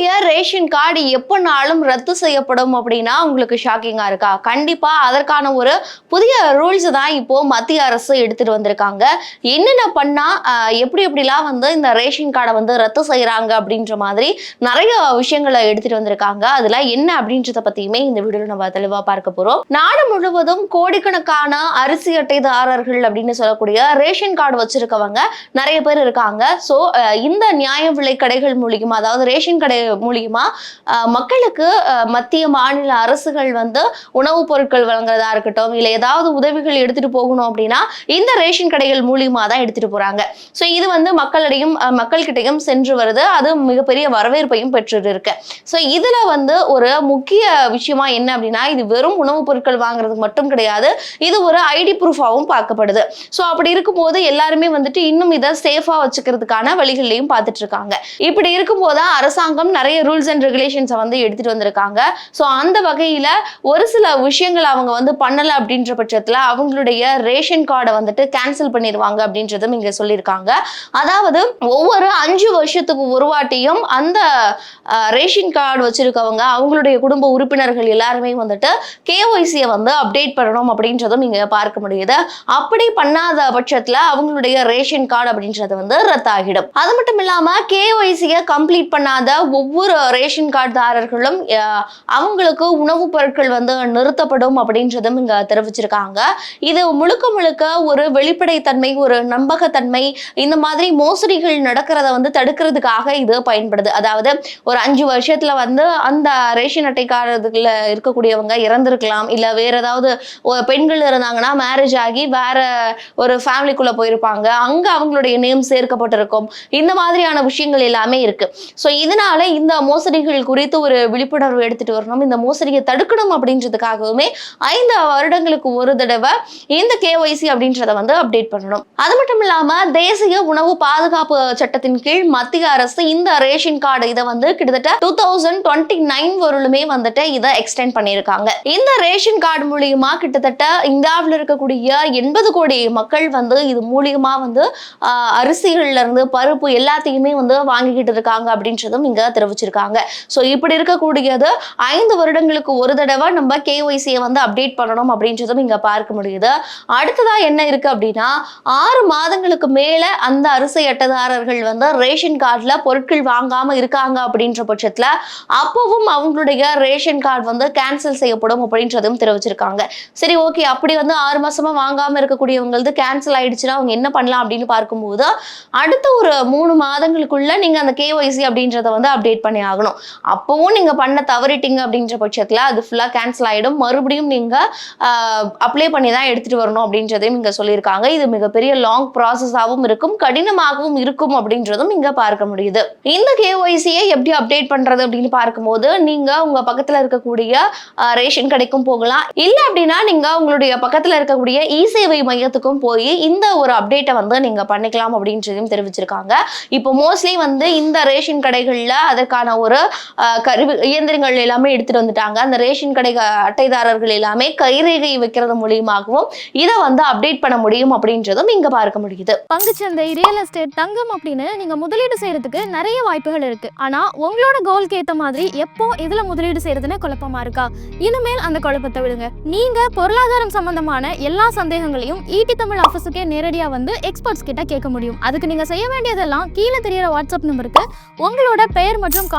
உங்களுடைய ration card எப்போனாலும் ரத்து செய்யப்படும் அப்படின்னா உங்களுக்கு ஷாக்கிங்கா இருக்கா? கண்டிப்பா அதற்கான ஒரு புதிய ரூல்ஸ் தான் இப்போ மத்திய அரசு எடுத்துட்டு வந்திருக்காங்க. என்னென்ன பண்ணா எப்படி எப்படிலாம் வந்து இந்த ரேஷன் கார்டை வந்து ரத்து செய்யறாங்க அப்படின்ற மாதிரி நிறைய விஷயங்களை எடுத்துட்டு வந்திருக்காங்க. அதுல என்ன அப்படின்றத பத்தியுமே இந்த வீடியோவில் நம்ம தெளிவாக பார்க்க போகிறோம் நாடு முழுவதும் கோடிக்கணக்கான அரிசி அட்டைதாரர்கள் அப்படின்னு சொல்லக்கூடிய ரேஷன் கார்டு வச்சிருக்கவங்க நிறைய பேர் இருக்காங்க. ஸோ இந்த நியாய விலை கடைகள் மூலியமாக அதாவது ரேஷன் கடை மூலியமாக முடியுமா மக்களுக்கு மத்திய மாநில அரசுகள் வந்து உணவுப் பொருட்கள் வழங்குறதா இருக்கட்டும் இல்லை ஏதாவது உதவிகள் எடுத்துட்டு போகணும் அப்படின்னா இந்த ரேஷன் கடைகள் மூலியமா தான் எடுத்துட்டு போறாங்க. ஸோ இது வந்து மக்களிடையும் மக்கள்கிட்டையும் சென்று வருது. அது மிகப்பெரிய வரவேற்பையும் பெற்று இருக்கு. ஸோ இதுல வந்து ஒரு முக்கிய விஷயமா என்ன அப்படின்னா இது வெறும் உணவுப் பொருட்கள் வாங்குறதுக்கு மட்டும் கிடையாது இது ஒரு ஐடி ப்ரூஃபாகவும் பார்க்கப்படுது. ஸோ அப்படி இருக்கும்போது எல்லாருமே வந்துட்டு இன்னும் இதை சேஃபா வச்சுக்கிறதுக்கான வழிகளையும் பார்த்துட்டு இருக்காங்க. இப்படி இருக்கும்போது அரசாங்கம் நிறைய ரூல்ஸ் அண்ட் ரெகுலேஷன்ஸை வந்து எடுத்துட்டு வந்திருக்காங்க. ஸோ அந்த வகையில் ஒரு சில விஷயங்கள் அவங்க வந்து பண்ணலை அப்படின்ற பட்சத்தில் அவங்களுடைய ரேஷன் கார்டை வந்துட்டு கேன்சல் பண்ணிடுவாங்க அப்படின்றதும் இங்கே சொல்லியிருக்காங்க. அதாவது ஒவ்வொரு அஞ்சு வருஷத்துக்கு ஒரு வாட்டியும் அந்த ரேஷன் கார்டு வச்சிருக்கவங்க அவங்களுடைய குடும்ப உறுப்பினர்கள் எல்லாருமே வந்துட்டு கேஒய்சியை வந்து அப்டேட் பண்ணணும் அப்படின்றதும் இங்கே பார்க்க முடியுது. அப்படி பண்ணாத பட்சத்தில் அவங்களுடைய ரேஷன் கார்டு அப்படின்றது வந்து ரத்தாகிடும். அது மட்டும் இல்லாமல் கேஒய்சியை கம்ப்ளீட் பண்ணாத ஒவ்வொரு ரேஷன் கார்டுதாரர்களும் அவங்களுக்கு உணவுப் பொருட்கள் வந்து நிறுத்தப்படும் அப்படின்றதும் இங்க தெரிவிச்சிருக்காங்க. இது முழுக்க முழுக்க ஒரு வெளிப்படைத்தன்மை ஒரு நம்பகத்தன்மை இந்த மாதிரி மோசடிகள் நடக்கிறத வந்து தடுக்கிறதுக்காக இது பயன்படுது. அதாவது ஒரு அஞ்சு வருஷத்துல வந்து அந்த ரேஷன் அட்டைக்காரதுல இருக்கக்கூடியவங்க இறந்திருக்கலாம் இல்ல வேற ஏதாவது பெண்கள் இருந்தாங்கன்னா மேரேஜ் ஆகி வேற ஒரு ஃபேமிலிக்குள்ள போயிருப்பாங்க. அங்க அவங்களுடைய நேம் சேர்க்கப்பட்டிருக்கும். இந்த மாதிரியான விஷயங்கள் எல்லாமே இருக்கு. ஸோ இதனால இந்த மோசடிகள் குறித்து ஒரு விழிப்புணர்வு எடுத்துட்டு வரணும். இந்த மோசடியை தடுக்கணும் அப்படின்றதுக்காகவுமே ஐந்து வருடங்களுக்கு ஒரு தடவை இந்த கேஒய்சி அப்படின்றத வந்து அப்டேட் பண்ணணும். அது மட்டும் இல்லாம தேசிய உணவு பாதுகாப்பு சட்டத்தின் கீழ் மத்திய அரசு இந்த ரேஷன் கார்டு இதை வந்து கிட்டத்தட்ட டூ தௌசண்ட் டுவெண்ட்டி நைன் வரலுமே வந்துட்டு இதை எக்ஸ்டெண்ட் பண்ணியிருக்காங்க. இந்த ரேஷன் கார்டு மூலியமா கிட்டத்தட்ட இந்தியாவில் இருக்கக்கூடிய எண்பது கோடி மக்கள் வந்து இது மூலியமா வந்து ஆஹ், அரிசிகள்ல இருந்து பருப்பு எல்லாத்தையுமே வந்து வாங்கிக்கிட்டு இருக்காங்க அப்படின்றதும் இங்க தெரிவிச்சிருக்காங்க ஸோ இப்படி இருக்கக்கூடியது ஐந்து வருடங்களுக்கு ஒரு தடவை நம்ம கேஒய்சியை வந்து அப்டேட் பண்ணணும் அப்படின்றதும் இங்கே பார்க்க முடியுது. அடுத்ததா என்ன இருக்கு அப்படின்னா ஆறு மாதங்களுக்கு மேலே அந்த அரிசி அட்டைதாரர்கள் வந்து ரேஷன் கார்டுல பொருட்கள் வாங்காம இருக்காங்க அப்படின்ற பட்சத்துல அப்பவும் அவங்களுடைய ரேஷன் கார்டு வந்து கேன்சல் செய்யப்படும் அப்படின்றதும் தெரிவிச்சிருக்காங்க. சரி ஓகே அப்படி வந்து ஆறு மாசமா வாங்காம இருக்கக்கூடியவங்களது கேன்சல் ஆயிடுச்சுன்னா அவங்க என்ன பண்ணலாம் அப்படின்னு பார்க்கும்போது அடுத்த ஒரு மூணு மாதங்களுக்குள்ள நீங்க அந்த கேஒய்சி அப்படின்றத வந்து அப்டேட் பண்ணி ஆகணும். அப்பவும் நீங்க பண்ண தவறிட்டீங்க அப்படின்ற பட்சத்துல அது ஃபுல்லா கேன்சல் ஆயிடும். மறுபடியும் நீங்க அப்ளை பண்ணி தான் எடுத்துட்டு வரணும் அப்படின்றதையும் இங்க சொல்லியிருக்காங்க. இது மிகப்பெரிய லாங் ப்ராசஸாகவும் இருக்கும் கடினமாகவும் இருக்கும் அப்படின்றதும் இங்க பார்க்க முடியுது. இந்த கேஒய்சியை எப்படி அப்டேட் பண்றது அப்படின்னு பார்க்கும்போது நீங்க உங்க பக்கத்துல இருக்கக்கூடிய ரேஷன் கடைக்கும் போகலாம். இல்ல அப்படின்னா நீங்க உங்களுடைய பக்கத்துல இருக்கக்கூடிய இ சேவை மையத்துக்கும் போய் இந்த ஒரு அப்டேட்டை வந்து நீங்க பண்ணிக்கலாம் அப்படின்றதையும் தெரிவிச்சிருக்காங்க. இப்போ மோஸ்ட்லி வந்து இந்த ரேஷன் கடைகள்ல அதற்கான ஒரு கருவி இயந்திரங்கள் எல்லாமே எடுத்துட்டு வந்துட்டாங்க. அந்த ரேஷன் கடை அட்டைதாரர்கள் எல்லாமே கைரேகை வைக்கிறது மூலியமாகவும் இதை வந்து அப்டேட் பண்ண முடியும் அப்படின்றதும் இங்க பார்க்க முடியுது. பங்குச்சந்தை ரியல் எஸ்டேட் தங்கம் அப்படின்னு நீங்க முதலீடு செய்யறதுக்கு நிறைய வாய்ப்புகள் இருக்கு. ஆனா உங்களோட கோல்க்கு ஏத்த மாதிரி எப்போ இதுல முதலீடு செய்யறதுன்னு குழப்பமா இருக்கா? இனிமேல் அந்த குழப்பத்தை விடுங்க. நீங்க பொருளாதாரம் சம்பந்தமான எல்லா சந்தேகங்களையும் ஈட்டி தமிழ் ஆஃபீஸுக்கே நேரடியா வந்து எக்ஸ்பர்ட்ஸ் கிட்ட கேட்க முடியும். அதுக்கு நீங்க செய்ய வேண்டியதெல்லாம் கீழே தெரியற வாட்ஸ்அப் நம்பருக்கு உங்களோட பெயர் மற்றும்